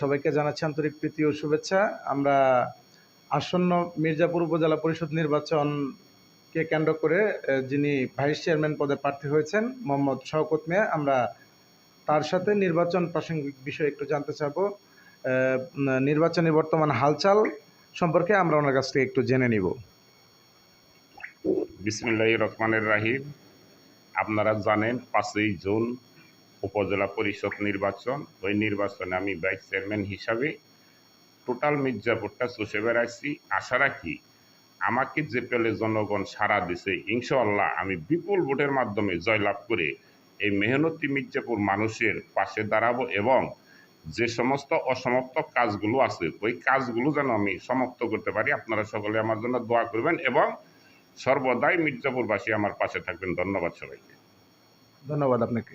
সবাইকে জানাচ্ছি আন্তরিক প্রীতি ও শুভেচ্ছা। আমরা আসন্ন মির্জাপুর উপজেলা পরিষদ নির্বাচনকে কেন্দ্র করে যিনি ভাইস চেয়ারম্যান পদে প্রার্থী হয়েছেন, মোহাম্মদ শওকত মিয়া, আমরা তার সাথে নির্বাচন প্রাসঙ্গিক বিষয়ে একটু জানতে চাবো নির্বাচনী বর্তমান হালচাল সম্পর্কে আমরা ওনার কাছ থেকে একটু জেনে নিব। বিসমিল্লাহ রহমানের রাহিম। আপনারা জানেন পাঁচই জুন উপজেলা পরিষদ নির্বাচন, ওই নির্বাচনে আমি ভাইস চেয়ারম্যান হিসাবে টোটাল মির্জাপুরটা চষে বেড়াইছি। আশা রাখি আমাকে যে পেলে জনগণ সাড়া দিছে, ইনশাআল্লাহ আমি বিপুল ভোটের মাধ্যমে জয়লাভ করে এই মেহনতি মির্জাপুর মানুষের পাশে দাঁড়াবো এবং যে সমস্ত অসমাপ্ত কাজগুলো আছে, ওই কাজগুলো যেন আমি সমাপ্ত করতে পারি। আপনারা সকলে আমার জন্য দোয়া করবেন এবং সর্বদাই মির্জাপুরবাসী আমার পাশে থাকবেন। ধন্যবাদ সবাইকে। ধন্যবাদ আপনাকে।